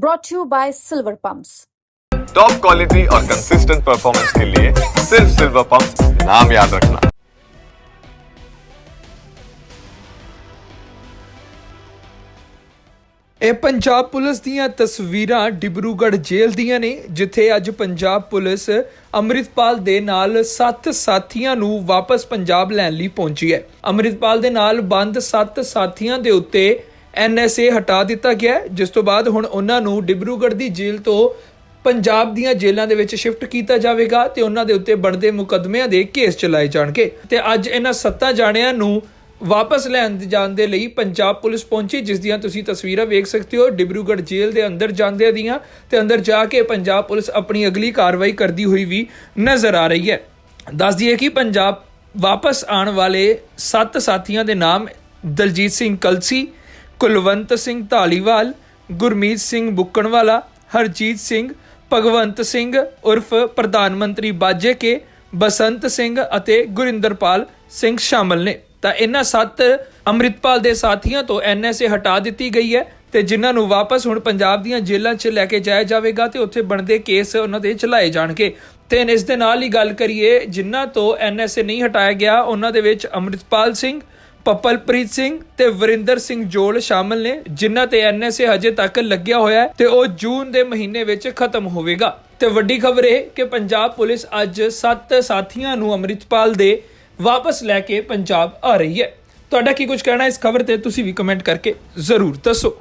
brought to you by Silver Pumps. Top quality और consistent performance के लिए सिर्फ सिल्वर पंप नाम याद रखना ਇਹ ਪੰਜਾਬ ਪੁਲਿਸ ਦੀਆਂ ਤਸਵੀਰਾਂ ਡਿਬਰੂਗੜ੍ਹ ਜੇਲ੍ਹ ਦੀਆਂ ਨੇ ਜਿੱਥੇ ਅੱਜ ਪੰਜਾਬ ਪੁਲਿਸ ਅੰਮ੍ਰਿਤਪਾਲ ਦੇ ਨਾਲ 7 ਸਾਥੀਆਂ ਨੂੰ ਵਾਪਸ ਪੰਜਾਬ ਲੈਣ ਲਈ ਪਹੁੰਚੀ ਹੈ ਅੰਮ੍ਰਿਤਪਾਲ ਦੇ ਨਾਲ ਬੰਦ 7 ਸਾਥੀਆਂ ਦੇ ਉੱਤੇ ਐਨਐਸਏ ਹਟਾ ਦਿੱਤਾ ਗਿਆ ਜਿਸ ਤੋਂ ਬਾਅਦ ਹੁਣ ਉਹਨਾਂ ਨੂੰ ਡਿਬਰੂਗੜ੍ਹ ਦੀ ਜੇਲ੍ਹ ਤੋਂ ਪੰਜਾਬ ਦੀਆਂ ਜੇਲ੍ਹਾਂ ਦੇ ਵਿੱਚ ਸ਼ਿਫਟ ਕੀਤਾ ਜਾਵੇਗਾ ਤੇ ਉਹਨਾਂ ਦੇ ਉੱਤੇ ਬਣਦੇ ਮੁਕੱਦਮਿਆਂ ਦੇ ਕੇਸ ਚਲਾਏ ਜਾਣਗੇ। ਤੇ ਅੱਜ ਇਹਨਾਂ ਸੱਤਾਂ ਜਾਣਿਆਂ ਨੂੰ ਵਾਪਸ ਲੈਣ ਜਾਣ ਦੇ ਲਈ ਪੰਜਾਬ ਪੁਲਿਸ ਪਹੁੰਚੀ, ਜਿਸ ਦੀਆਂ ਤੁਸੀਂ ਤਸਵੀਰਾਂ ਵੇਖ ਸਕਦੇ ਹੋ। ਡਿਬਰੂਗੜ੍ਹ ਜੇਲ੍ਹ ਦੇ ਅੰਦਰ ਜਾਂਦੇ ਦੀਆਂ ਤੇ ਅੰਦਰ ਜਾ ਕੇ ਪੰਜਾਬ ਪੁਲਿਸ ਆਪਣੀ ਅਗਲੀ ਕਾਰਵਾਈ ਕਰਦੀ ਹੋਈ ਵੀ ਨਜ਼ਰ ਆ ਰਹੀ ਹੈ। ਦੱਸ ਦਈਏ ਕਿ ਪੰਜਾਬ ਵਾਪਸ ਆਉਣ ਵਾਲੇ ਸੱਤ ਸਾਥੀਆਂ ਦੇ ਨਾਮ ਦਲਜੀਤ ਸਿੰਘ ਕਲਸੀ ਕੁਲਵੰਤ ਸਿੰਘ ਢਾਲੀਵਾਲ ਗੁਰਮੀਤ ਸਿੰਘ ਬੁੱਕਣਵਾਲਾ, ਹਰਜੀਤ ਸਿੰਘ, ਭਗਵੰਤ ਸਿੰਘ ਉਰਫ ਪ੍ਰਧਾਨ ਮੰਤਰੀ ਬਾਜੇ ਕੇ, ਬਸੰਤ ਸਿੰਘ ਅਤੇ ਗੁਰਿੰਦਰਪਾਲ ਸਿੰਘ ਸ਼ਾਮਲ ਨੇ। ਤਾਂ ਇਹਨਾਂ ਸੱਤ ਅੰਮ੍ਰਿਤਪਾਲ ਦੇ ਸਾਥੀਆਂ ਤੋਂ ਐਨਐਸਏ ਹਟਾ ਦਿੱਤੀ ਗਈ ਹੈ ਤੇ ਜਿਨ੍ਹਾਂ ਨੂੰ ਵਾਪਸ ਹੁਣ ਪੰਜਾਬ ਦੀਆਂ ਜੇਲ੍ਹਾਂ 'ਚ ਲੈ ਕੇ ਜਾਇਆ ਜਾਵੇਗਾ ਤੇ ਉੱਥੇ ਬਣਦੇ ਕੇਸ ਉਹਨਾਂ ਦੇ ਚਲਾਏ ਜਾਣਗੇ। ਤੇ ਇਸ ਦੇ ਨਾਲ ਹੀ ਗੱਲ ਕਰੀਏ, ਜਿਨ੍ਹਾਂ ਤੋਂ ਐਨਐਸਏ ਨਹੀਂ ਹਟਾਇਆ ਗਿਆ, ਉਹਨਾਂ ਦੇ ਵਿੱਚ ਅੰਮ੍ਰਿਤਪਾਲ ਸਿੰਘ ਪਪਲਪ੍ਰੀਤ ਸਿੰਘ ਤੇ ਵਰਿੰਦਰ ਸਿੰਘ ਜੋਲ ਸ਼ਾਮਲ ਨੇ, ਜਿਨ੍ਹਾਂ ਤੇ ਐਨਐਸਏ ਹਜੇ ਤੱਕ ਲੱਗਿਆ ਹੋਇਆ ਹੈ ਤੇ ਉਹ ਜੂਨ ਦੇ ਮਹੀਨੇ ਵਿੱਚ ਖਤਮ ਹੋਵੇਗਾ। ਤੇ ਵੱਡੀ ਖਬਰ ਇਹ ਕਿ ਪੰਜਾਬ ਪੁਲਿਸ ਅੱਜ 7 ਸਾਥੀਆਂ ਨੂੰ ਅੰਮ੍ਰਿਤਪਾਲ ਦੇ ਵਾਪਸ ਲੈ ਕੇ ਪੰਜਾਬ ਆ ਰਹੀ ਹੈ। ਤੁਹਾਡਾ ਕੀ ਕੁਝ ਕਹਿਣਾ ਇਸ ਖਬਰ ਤੇ, ਤੁਸੀਂ ਵੀ ਕਮੈਂਟ ਕਰਕੇ ਜ਼ਰੂਰ ਦੱਸੋ।